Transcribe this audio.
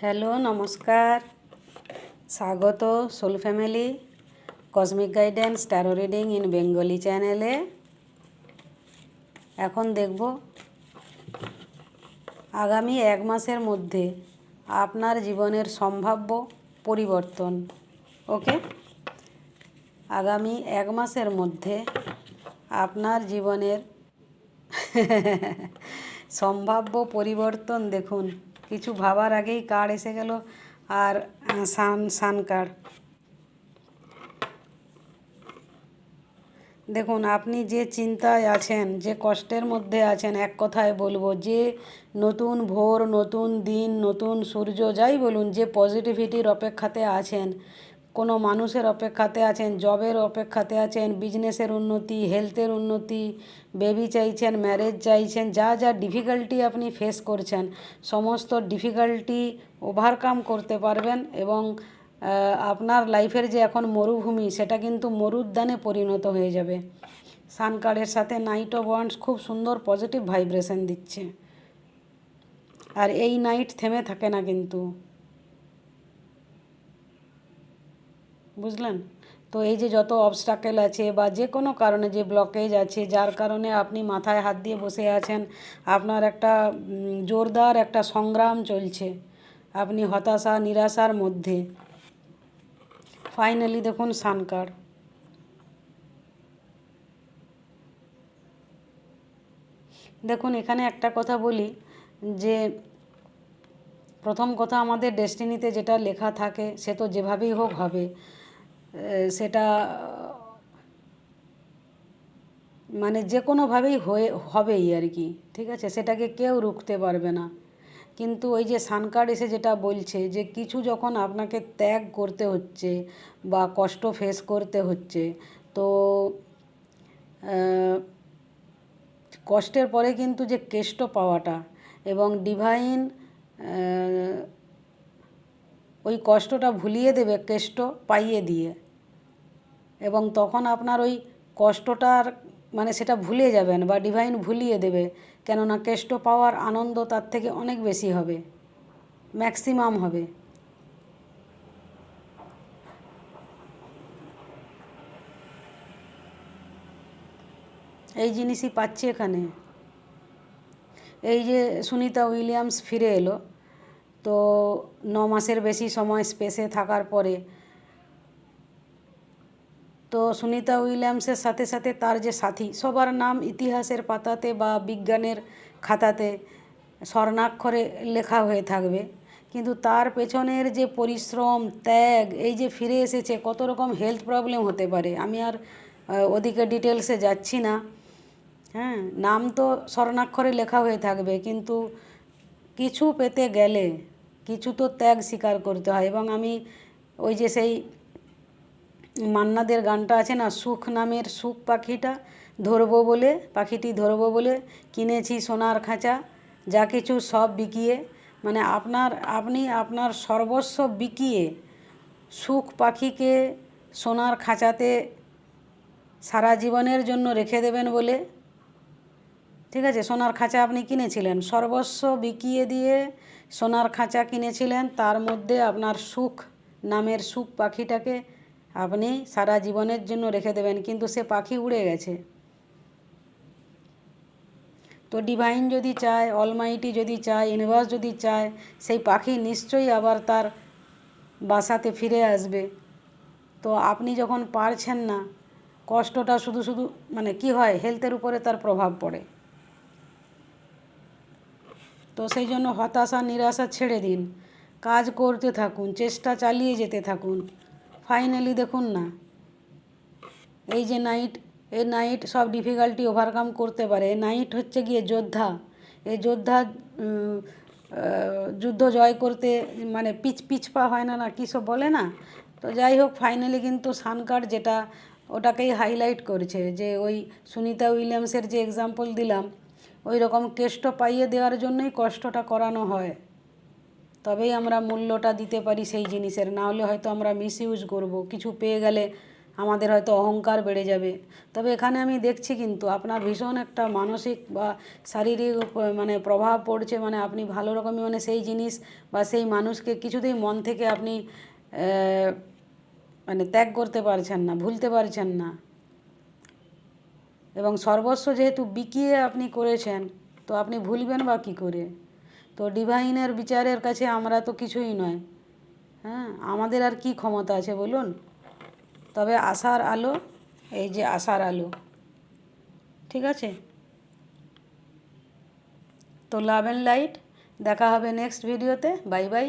Hello, নমস্কার। স্বাগত soul family, cosmic guidance, tarot reading in Bengali চ্যানেলে। এখন দেখব আগামী এক মাসের মধ্যে আপনার জীবনের সম্ভাব্য পরিবর্তন, ওকে? আগামী এক মাসের মধ্যে আপনার জীবনের সম্ভাব্য পরিবর্তন দেখুন। কিছু ভাবার আগেই কার্ড এসে গেল আর সান সান কার্ড দেখুন, আপনি যে চিন্তায় আছেন, যে কষ্টের মধ্যে আছেন, এক কথায় বলব, যে নতুন ভোর, নতুন দিন, নতুন সূর্য, যাই বলুন, যে পজিটিভিটির অপেক্ষাতে আছেন কোনো মানুষের অপেক্ষাতে আছেন, জবের অপেক্ষাতে আছেন বিজনেসের উন্নতি হেলথের উন্নতি বেবি চাইছেন ম্যারেজ চাইছেন, যা যা ডিফিকাল্টি আপনি ফেস করছেন, সমস্ত ডিফিকাল্টি ওভারকাম করতে পারবেন এবং আপনার লাইফের যে এখন মরুভূমি, সেটা কিন্তু মরুদ্যানে পরিণত হয়ে যাবে। সান কার্ডের সাথে নাইট অফ ওয়ান্ডস খুব সুন্দর পজিটিভ ভাইব্রেশন দিচ্ছে। আর এই নাইট থেমে থাকে না কিন্তু। বুঝলেন? তো এই যে যত অবস্টাকেল আছে বা যে কোনো কারণে যে ব্লকেজ আছে, যার কারণে আপনি মাথায় হাত দিয়ে বসে আছেন, আপনার একটা জোরদার একটা সংগ্রাম চলছে। আপনি হতাশা, নিরাশার মধ্যে। ফাইনালি দেখুন সান কার্ড দেখুন, এখানে একটা কথা বলি, যে প্রথম কথা আমাদের ডেস্টিনিতে যেটা লেখা থাকে, সে তো যেভাবেই হোক হবে। সেটা মানে যে কোনোভাবেই হয়ে, হবেই আর কি, ঠিক আছে? সেটাকে কেউ রুখতে পারবে না। কিন্তু ওই যে সান কার্ড এসে যেটা বলছে যে কিছু যখন আপনাকে ত্যাগ করতে হচ্ছে বা কষ্ট ফেস করতে হচ্ছে, তো কষ্টের পরে কিন্তু যে কেষ্ট পাওয়াটা এবং ডিভাইন ওই কষ্টটা ভুলিয়ে দেবে, কেষ্ট পাইয়ে দিয়ে। এবং তখন আপনার ওই কষ্টটার মানে সেটা ভুলে যাবেন বা ডিভাইন ভুলিয়ে দেবে, কেননা কেষ্ট পাওয়ার আনন্দ তার থেকে অনেক বেশি হবে ম্যাক্সিমাম হবে। এই জিনিসই পাচ্ছি এখানে। এই যে সুনিতা উইলিয়ামস ফিরে এলো তো ন মাসের বেশি সময় স্পেসে থাকার পরে তো সুনিতা উইলিয়ামসের সাথে সাথে তার যে সাথী, সবার নাম ইতিহাসের পাতাতে বা বিজ্ঞানের খাতাতে স্বর্ণাক্ষরে লেখা হয়ে থাকবে। কিন্তু তার পেছনের যে পরিশ্রম, ত্যাগ, এই যে ফিরে এসেছে, কত রকম হেলথ প্রবলেম হতে পারে? আমি আর ওদিকে ডিটেলসে যাচ্ছি না। হ্যাঁ নাম তো স্বর্ণাক্ষরে লেখা হয়ে থাকবে, কিন্তু কিছু পেতে গেলে কিছু তো ত্যাগ স্বীকার করতে হয় এবং আমি ওই যে সেই মান্নাদের গানটা আছে না, সুখ নামের সুখ পাখিটা ধরবো বলে, পাখিটি ধরবো বলে কিনেছি সোনার খাঁচা, যা কিছু সব বিকিয়ে মানে আপনার, আপনি আপনার সর্বস্ব বিকিয়ে সুখ পাখিকে সোনার খাঁচাতে সারা জীবনের জন্য রেখে দেবেন বলে ঠিক আছে, সোনার খাঁচা আপনি কিনেছিলেন? সর্বস্ব বিকিয়ে দিয়ে সোনার খাঁচা কিনেছিলেন, তার মধ্যে আপনার সুখ, নামের সুখ পাখিটাকে আপনি সারা জীবনের জন্য রেখে দেবেন, কিন্তু সে পাখি উড়ে গেছে। তো ডিভাইন যদি চায়, অলমাইটি যদি চায়, ইউনিভার্স যদি চায়, সেই পাখি নিশ্চয়ই আবার তার বাসাতে ফিরে আসবে। তো আপনি যখন পারছেন না, কষ্টটা শুধু শুধু মানে কি হয়? হেলথের উপরে তার প্রভাব পড়ে। তো সেই জন্য হতাশা, নিরাশা ছেড়ে দিন। কাজ করতে থাকুন, চেষ্টা চালিয়ে যেতে থাকুন। ফাইনালি দেখুন না। এই যে নাইট এই নাইট সব ডিফিকাল্টি ওভারকাম করতে পারে। নাইট হচ্ছে গিয়ে যোদ্ধা। এই যোদ্ধা যুদ্ধ জয় করতে মানে পিচ পিচ পা হয় না না কী সব বলে না? তো যাই হোক ফাইনালি কিন্তু সান কার্ড যেটা, ওটাকেই হাইলাইট করছে। যে ওই সুনিতা উইলিয়ামসের যে এক্সাম্পল দিলাম ওই রকম কেষ্ট পাইয়ে দেওয়ার জন্যই কষ্টটা করানো হয়। তবেই আমরা মূল্যটা দিতে পারি সেই জিনিসের। না হলে হয়তো আমরা মিস ইউজ করব। কিছু পেয়ে গেলে আমাদের হয়তো অহংকার বেড়ে যাবে। তবে এখানে আমি দেখছি কিন্তু আপনার ভীষণ একটা মানসিক বা শারীরিক মানে প্রভাব পড়ছে। মানে আপনি ভালো রকমই মানে সেই জিনিস বা সেই মানুষকে কিছুতেই মন থেকে আপনি মানে ত্যাগ করতে পারছেন না, ভুলতে পারছেন না। এবং সর্বস্ব যেহেতু বিকিয়ে আপনি করেছেন, তো আপনি ভুলবেন বা কী করে? তো ডিভাইনের বিচারের কাছে আমরা তো কিছুই নয়। হ্যাঁ আমাদের আর কি ক্ষমতা আছে বলুন? তবে আশার আলো, এই যে আশার আলো। ঠিক আছে? তো লাভ অ্যান্ড লাইট, দেখা হবে নেক্সট ভিডিওতে বাই বাই।